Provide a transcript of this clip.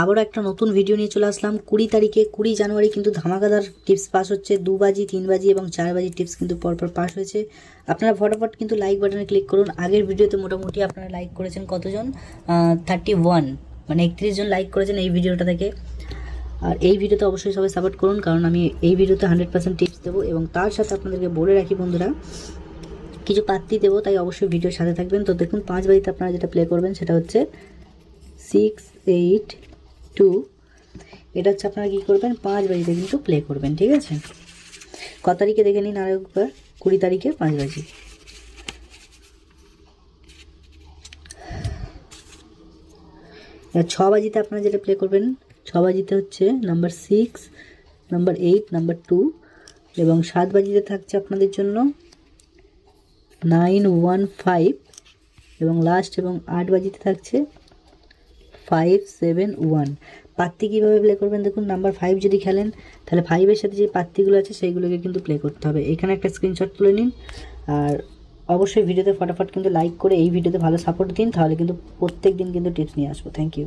আবারও একটা নতুন ভিডিও নিয়ে চলে আসলাম। কুড়ি তারিখে, কুড়ি জানুয়ারি কিন্তু ধামাকাদার টিপস পাস হচ্ছে। দু বাজি, তিন বাজি এবং চার বাজি টিপস কিন্তু পরপর পাস হয়েছে। আপনারা ফটাফট কিন্তু লাইক বাটনে ক্লিক করুন। আগের ভিডিওতে মোটামুটি আপনারা লাইক করেছেন কতজন? থার্টি ওয়ান মানে একত্রিশ জন লাইক করেছেন এই ভিডিওটা থেকে আর এই ভিডিওতে অবশ্যই সবাই সাপোর্ট করুন, কারণ আমি এই ভিডিওতে হান্ড্রেড পার্সেন্ট টিপস দেবো এবং তার সাথে আপনাদেরকে বলে রাখি বন্ধুরা, কিছু পাত্তি দেবো, তাই অবশ্যই ভিডিওর সাথে থাকবেন। তো দেখুন, পাঁচ বাজিতে আপনারা যেটা প্লে করবেন সেটা হচ্ছে সিক্স এইট টু এটা হচ্ছে আপনারা কী করবেন? পাঁচ বাজিতে কিন্তু প্লে করবেন, ঠিক আছে? ক তারিখে দেখে নিন আর একবার। কুড়ি তারিখে পাঁচ বাজি। ছ বাজিতে আপনারা যেটা প্লে করবেন, ছ বাজিতে হচ্ছে number six number eight number two এবং সাত বাজিতে থাকছে আপনাদের জন্য নাইন ওয়ান ফাইভ এবং লাস্ট এবং আট বাজিতে থাকছে ফাইভ সেভেন ওয়ান পাত্তি কীভাবে প্লে করবেন? দেখুন নাম্বার ফাইভ যদি খেলেন, তাহলে ফাইভের সাথে যে পাত্তিগুলো আছে সেইগুলোকে কিন্তু প্লে করতে হবে। এখানে একটা স্ক্রিনশট তুলে নিন। আর অবশ্যই ভিডিওতে ফটাফট কিন্তু লাইক করে এই ভিডিওতে ভালো সাপোর্ট দিন, তাহলে কিন্তু প্রত্যেক দিন কিন্তু টিপস নিয়ে আসব। Thank you